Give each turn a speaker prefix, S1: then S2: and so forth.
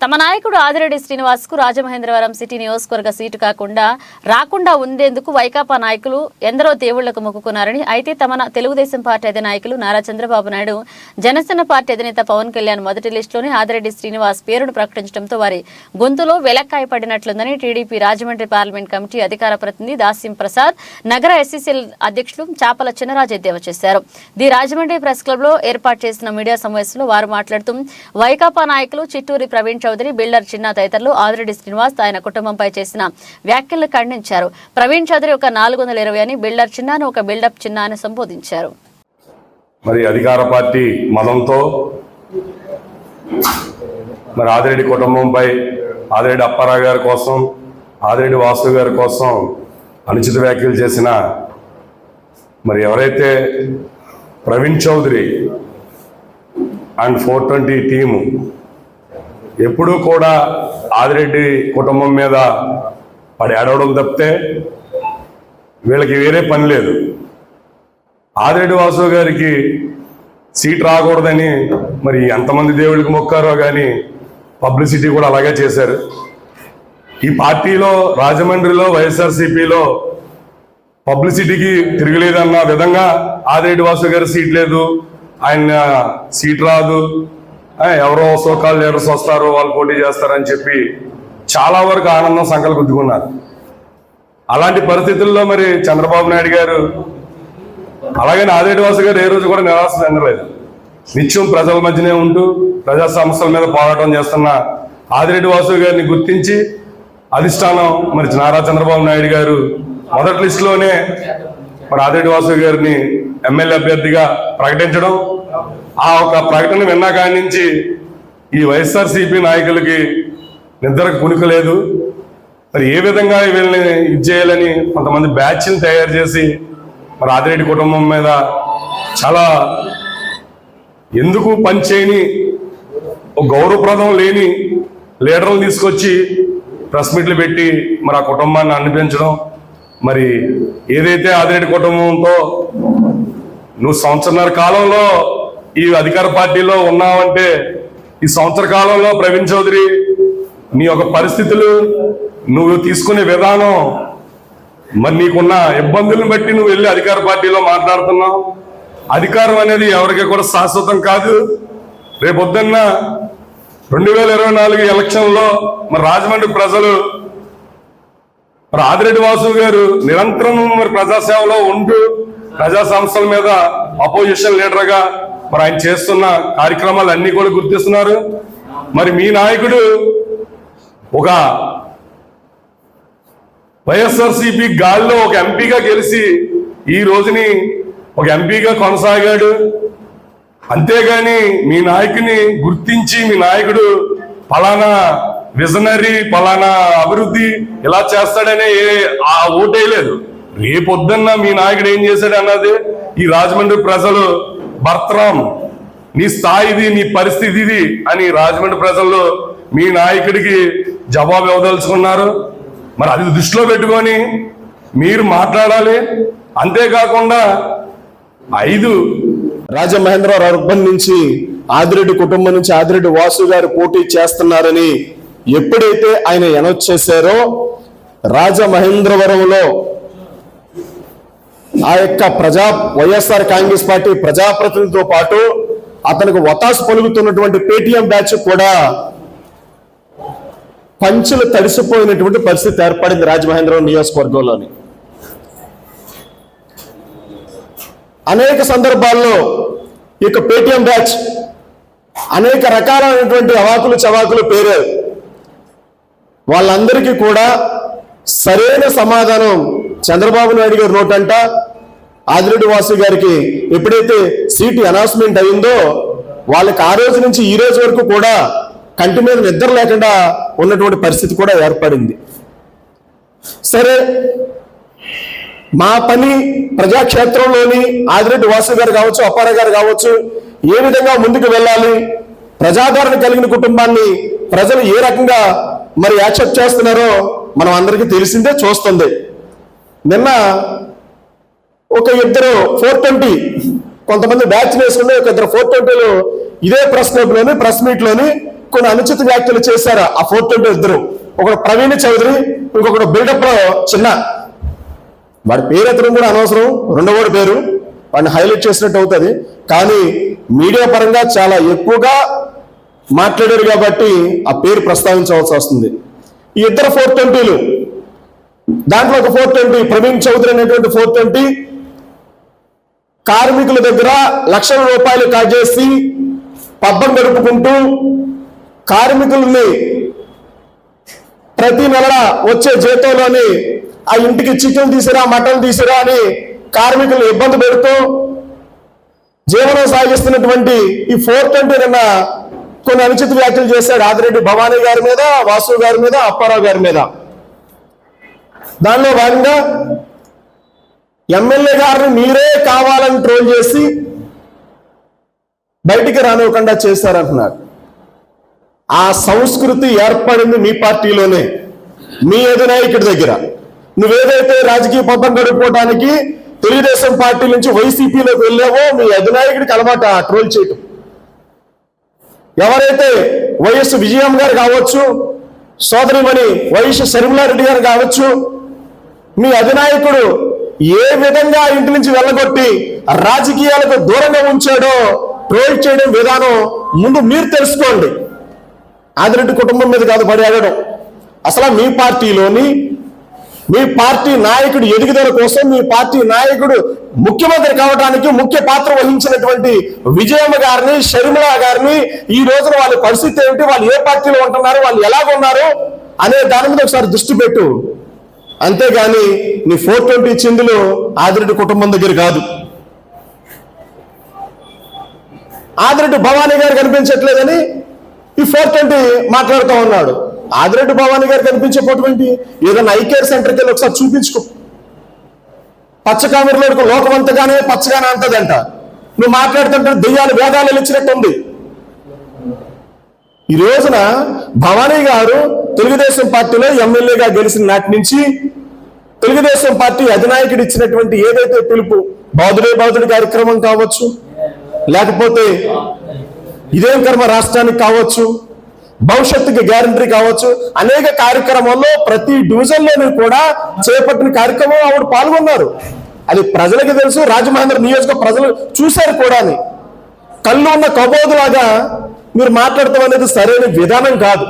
S1: తమ నాయకుడు ఆదిరెడ్డి శ్రీనివాస్కు రాజమహేంద్రవరం సిటీ నియోజకవర్గ సీటు కాకుండా రాకుండా ఉండేందుకు వైకాపా నాయకులు ఎందరో దేవుళ్ళకు మొక్కుకున్నారని అయితే తమ తెలుగుదేశం పార్టీ అధినాయకులు నారా చంద్రబాబు నాయుడు జనసేన పార్టీ అధినేత పవన్ కళ్యాణ్ మొదటి లిస్టులోనే ఆదిరెడ్డి శ్రీనివాస్ పేరును ప్రకటించడంతో వారి గొంతులో వెలక్కాయ పడినట్లుందని టీడీపీ రాజమండ్రి పార్లమెంట్ కమిటీ అధికార ప్రతినిధి దాస్యం ప్రసాద్ నగర ఎస్సీసీఎల్ అధ్యక్షులు చాపల చినరాజు ఎద్దేవా చేశారు. ది రాజమండ్రి ప్రెస్ క్లబ్లో ఏర్పాటు చేసిన మీడియా సమావేశంలో వారు మాట్లాడుతూ వైకాపా నాయకులు చిట్టూరి ప్రవీణ్ చౌదరి బిల్డర్ చిన్న తదితరులు ఆదిరెడ్డి శ్రీనివాస్ ఆయన కుటుంబంపై చేసిన వ్యాఖ్యలను ఖండించారు. ప్రవీణ్ చౌదరి ఒక నాలుగు వందల ఇరవై అని బిల్డర్ చిన్నాను ఒక బిల్డప్ చిన్న అని సంబోధించారు.
S2: మరి అధికార పార్టీ మదంతో మరి ఆదిరెడ్డి కుటుంబంపై ఆదిరెడ్డి అప్పారావు గారి కోసం ఆదిరెడ్డి వాసు గారి కోసం అనుచిత వ్యాఖ్యలు చేసిన మరి ఎవరైతే Praveen Chowdary and four twenty team ఎప్పుడూ కూడా ఆదిరెడ్డి కుటుంబం మీద పడి అడవడం తప్పితే వీళ్ళకి వేరే పని లేదు. ఆదిరెడ్డి వాసు గారికి సీట్ రాకూడదని మరి ఎంతమంది దేవుడికి మొక్కారో కానీ పబ్లిసిటీ కూడా అలాగే చేశారు. ఈ పార్టీలో రాజమండ్రిలో వైఎస్ఆర్సీపీలో పబ్లిసిటీకి తిరగలేదన్న విధంగా ఆదిరెడ్డి వాసు గారి సీట్ లేదు. ఆయన సీట్ రాదు. ఎవరో సోకాల్ లీడర్స్ వస్తారు వాళ్ళు పోటీ చేస్తారని చెప్పి చాలా వరకు ఆనందం సంకల్ప గుద్దుకున్నారు అలాంటి పరిస్థితుల్లో మరి చంద్రబాబు నాయుడు గారు అలాగే ఆదిరెడ్డి గారు ఏ రోజు కూడా నిరాశ చెందలేదు. నిత్యం ప్రజల మధ్యనే ఉంటూ ప్రజా సమస్యల మీద పోరాటం చేస్తున్న ఆదిరెడ్డి వాసు గారిని గుర్తించి అధిష్టానం మరి నారా చంద్రబాబు నాయుడు గారు మొదటి లిస్టులోనే మరి ఆదిరెడ్డి వాసు గారిని ఎమ్మెల్యే అభ్యర్థిగా ప్రకటించడం ఆ ఒక ప్రకటన విన్నా కాడి నుంచి ఈ వైఎస్ఆర్సీపీ నాయకులకి నిద్రకు కునుకు లేదు మరి ఏ విధంగా వీళ్ళని ఇది చేయాలని కొంతమంది బ్యాచ్ని తయారు చేసి మరి ఆదిరెడ్డి కుటుంబం మీద చాలా ఎందుకు పనిచేయని ఒక గౌరవప్రదం లేని లీడర్లు తీసుకొచ్చి ప్రెస్ మీట్లు పెట్టి మరి ఆ కుటుంబాన్ని అనిపించడం. మరి ఏదైతే ఆదిరెడ్డి కుటుంబంతో నువ్వు సంవత్సరన్నర కాలంలో ఈ అధికార పార్టీలో ఉన్నావంటే ఈ సంవత్సర కాలంలో ప్రవీణ్ చౌదరి నీ యొక్క పరిస్థితులు నువ్వు తీసుకునే విధానం మరి నీకున్న ఇబ్బందులను బట్టి నువ్వు వెళ్ళి అధికార పార్టీలో మాట్లాడుతున్నావు. అధికారం అనేది ఎవరికి కూడా శాశ్వతం కాదు. రేపొద్దున్న రెండు వేల ఇరవై నాలుగు ఎలక్షన్లో మరి రాజమండ్రి ప్రజలు మరి ఆదిరెడ్డి వాసు గారు నిరంతరం మరి ప్రజాసేవలో ఉంటూ ప్రజా సంస్థల మీద అపోజిషన్ లీడర్గా మరి ఆయన చేస్తున్న కార్యక్రమాలు అన్ని కూడా గుర్తిస్తున్నారు. మరి మీ నాయకుడు ఒక వైఎస్ఆర్సీపీ గాల్లో ఒక ఎంపీగా గెలిచి ఈ రోజుని ఒక ఎంపీగా కొనసాగాడు. అంతేగాని మీ నాయకుని గుర్తించి మీ నాయకుడు ఫలానా విజనరీ ఫలానా అభివృద్ధి ఇలా చేస్తాడనే ఏ- ఆ ఓటేయలేదు రేపొద్దున్న మీ నాయకుడు ఏం చేశాడు అన్నది ఈ రాజమండ్రి ప్రజలు భర్తరాం నీ స్థాయి ఇది నీ పరిస్థితి ఇది అని రాజమండ్రి ప్రజలు మీ నాయకుడికి జవాబు ఇవ్వదలుచుకున్నారు. మరి అది దృష్టిలో పెట్టుకొని మీరు మాట్లాడాలి. అంతేకాకుండా ఐదు
S3: రాజమహేంద్రరావు అర్బన్ నుంచి ఆదిరెడ్డి కుటుంబం నుంచి ఆదిరెడ్డి వాసు గారు పోటీ చేస్తున్నారని ఎప్పుడైతే ఆయన అనౌన్స్ చేశారో రాజమహేంద్రవరంలో ఆ యొక్క ప్రజా వైఎస్ఆర్ కాంగ్రెస్ పార్టీ ప్రజాప్రతినిధితో పాటు అతనికి వతాసు పలుకుతున్నటువంటి పేటీఎం బ్యాచ్ కూడా పంచులు తడిసిపోయినటువంటి పరిస్థితి ఏర్పడింది రాజమహేంద్రవరం నియోజకవర్గంలోని. అనేక సందర్భాల్లో ఈ యొక్క పేటీఎం బ్యాచ్ అనేక రకాలైనటువంటి అవాకులు చవాకులు పేరారు వాళ్ళందరికీ కూడా సరైన సమాధానం చంద్రబాబు నాయుడు గారి నోటంట ఆదిరెడ్డి వాసు గారికి ఎప్పుడైతే సీటు అనౌన్స్మెంట్ అయిందో వాళ్ళకి ఆ రోజు నుంచి ఈ రోజు వరకు కూడా కంటి మీద నిద్ర లేకుండా ఉన్నటువంటి పరిస్థితి కూడా ఏర్పడింది. సరే మా పని ప్రజాక్షేత్రంలోని ఆదిరెడ్డి వాసు గారు కావచ్చు అప్పార గారు కావచ్చు ఏ విధంగా ముందుకు వెళ్ళాలి ప్రజాదరణ కలిగిన కుటుంబాన్ని ప్రజలు ఏ రకంగా మరి యాక్సెప్ట్ చేస్తున్నారో మనం అందరికీ తెలిసిందే చూస్తుంది. నిన్న ఒక ఇద్దరు ఫోర్ ట్వంటీ. కొంతమంది బ్యాచ్ వేసుకుని ఒక ఇద్దరు ఫోర్ ట్వంటీలో ఇదే ప్రెస్ క్లబ్లోని ప్రెస్ మీట్లోని కొన్ని అనుచిత వ్యాఖ్యలు చేశారు ఆ ఫోర్ ట్వంటీ ఇద్దరు. ఒకడు ప్రవీణ్ చౌదరి ఇంకొకడు బిల్డప్ చిన్న. వాడి పేరు ఎత్తడం కూడా అనవసరం రెండవడి పేరు. వాడిని హైలైట్ చేసినట్టు అవుతుంది. కానీ మీడియా పరంగా చాలా ఎక్కువగా మాట్లాడారు కాబట్టి ఆ పేరు ప్రస్తావించవలసి వస్తుంది. ఈ ఇద్దరు ఫోర్ ట్వంటీలు. దాంట్లో ఒక ఫోర్ ట్వంటీ ప్రవీణ్ చౌదరి అనేటువంటి ఫోర్ ట్వంటీ కార్మికుల దగ్గర లక్షల రూపాయలు కాజేసి పబ్బం గడుపుకుంటూ కార్మికుల్ని ప్రతి నెల వచ్చే జీతంలోని ఆ ఇంటికి చికెన్ తీసిరా మటన్ తీసిరా అని కార్మికులు ఇబ్బంది పెడుతూ జీవనం సాగిస్తున్నటువంటి ఈ ఫోర్ ట్వంటీ నిన్న కొన్ని అనుచిత వ్యాఖ్యలు చేశాడు ఆదిరెడ్డి భవానీ గారి మీద వాసు గారి మీద అప్పారావు గారి మీద. దానిలో భాగంగా ఎమ్మెల్యే గారిని మీరే కావాలని ట్రోల్ చేసి బయటికి రానివ్వకుండా చేశారంటున్నారు. ఆ సంస్కృతి ఏర్పడింది మీ పార్టీలోనే. మీ అధినాయకుడి దగ్గర. నువ్వేదైతే రాజకీయ పబ్బం గడుపుకోవడానికి తెలుగుదేశం పార్టీ నుంచి వైసీపీలోకి వెళ్ళావో మీ అధినాయకుడికి అలవాటు ఆ ట్రోల్ చేయటం. ఎవరైతే వైఎస్ విజయం గారు కావచ్చు సోదరిమణి వైఎస్ శర్మిలారెడ్డి గారు కావచ్చు మీ అధినాయకుడు ఏ విధంగా ఇంటి నుంచి వెళ్ళగొట్టి రాజకీయాలకు దూరంగా ఉంచాడో ట్రోల్ చేయడం విధానం ముందు మీరు తెలుసుకోండి. ఆదిరెడ్డి కుటుంబం మీద కాదు పడి అడగడం అసలు మీ పార్టీలోని మీ పార్టీ నాయకుడు ఎదుగుదల కోసం మీ పార్టీ నాయకుడు ముఖ్యమంత్రి కావడానికి ముఖ్య పాత్ర వహించినటువంటి విజయమ్మ గారిని షర్మిల గారిని ఈ రోజున వాళ్ళ పరిస్థితి ఏమిటి? వాళ్ళు ఏ పార్టీలో ఉంటున్నారు? వాళ్ళు ఎలాగున్నారు? అనే దాని మీద ఒకసారి దృష్టి పెట్టు. అంతేగాని నీ ఫోర్ ట్వంటీ చిందులు ఆదిరెడ్డి కుటుంబం దగ్గర కాదు. ఆదిరెడ్డి భవానీ గారు కనిపించట్లేదని ఈ ఫోర్ ట్వంటీ మాట్లాడుతూ ఉన్నాడు. ఆదిరెడ్డి భవానీ గారు కనిపించే ఫోర్ ట్వంటీ ఏదైనా ఐ కేర్ సెంటర్కి వెళ్ళి ఒకసారి చూపించుకో. పచ్చ కామెరలో పచ్చగానే అంటదంట నువ్వు మాట్లాడుతుంటే దెయ్యాలు వేదాలు ఇచ్చినట్టు ఉంది ఈ రోజున భవానీ గారు తెలుగుదేశం పార్టీలో ఎమ్మెల్యేగా గెలిచిన నాటి నుంచి తెలుగుదేశం పార్టీ అధినాయకుడు ఇచ్చినటువంటి ఏదైతే పిలుపు బాధుడే బాధుడి కార్యక్రమం కావచ్చు లేకపోతే ఇదేం కర్మ రాష్ట్రానికి కావచ్చు భవిష్యత్తుకి గ్యారంటీ కావచ్చు అనేక కార్యక్రమాల్లో ప్రతి డివిజన్లోనూ కూడా చేపట్టిన కార్యక్రమం ఆవిడ పాల్గొన్నారు. అది ప్రజలకు తెలుసు రాజమహేంద్ర నియోజక ప్రజలు చూశారు కూడా కళ్ళు ఉన్న కబోదులాగా మీరు మాట్లాడటం అనేది సరైన విధానం కాదు.